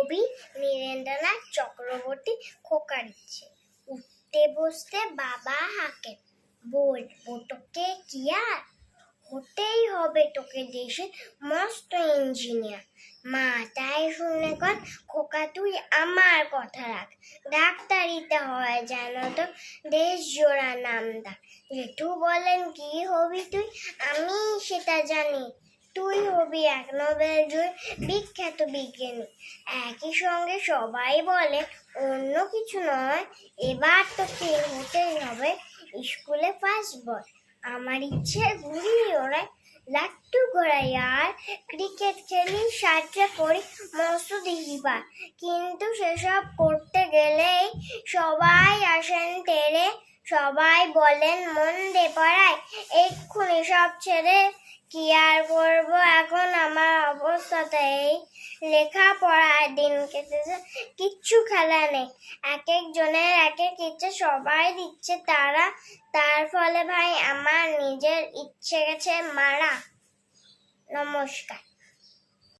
কবি নীরেন্দ্রনাথ চক্রবর্তী খোকার ইচ্ছে। উঠতে বসতে বাবা হাঁকে বলব তোকে কি আর? হতেই হবে তোকে দেশে মস্ত ইঞ্জিনিয়ার। মা তাই শুনে কর খোকা তুই আমার কথা রাখ। ডাক্তারিতে হয় যেন তো দেশ জোড়া নামদা জেঠু বলেন, কি হবি তুই? আমি সেটা জানি। তুই হবি এক নোবেল জয়ী বিখ্যাত বিজ্ঞানী। একই সঙ্গে সবাই বলে, অন্য কিছু নয়, এবার তোকে হতেই হবে স্কুলে ফার্স্ট বয় আমার ইচ্ছে ঘুরি ওড়াই লাট্টু ঘোরাই আর ক্রিকেট খেলি সাহায্য করি মস্ত দিহিবার কিন্তু সেসব করতে গেলেই সবাই আসেন তেরে, সবাই বলেন, মন দে পড়ায়, এক্ষুনি সব ছেড়ে কি আর করব এখন আমার অবস্থাটা এই। লেখাপড়ার দিন কেটেছে, কিচ্ছু খেলা নেই। এক একজনের এক এক ইচ্ছে, সবাই দিচ্ছে তারা। তার ফলে ভাই, আমার নিজের ইচ্ছে গেছে মারা। নমস্কার।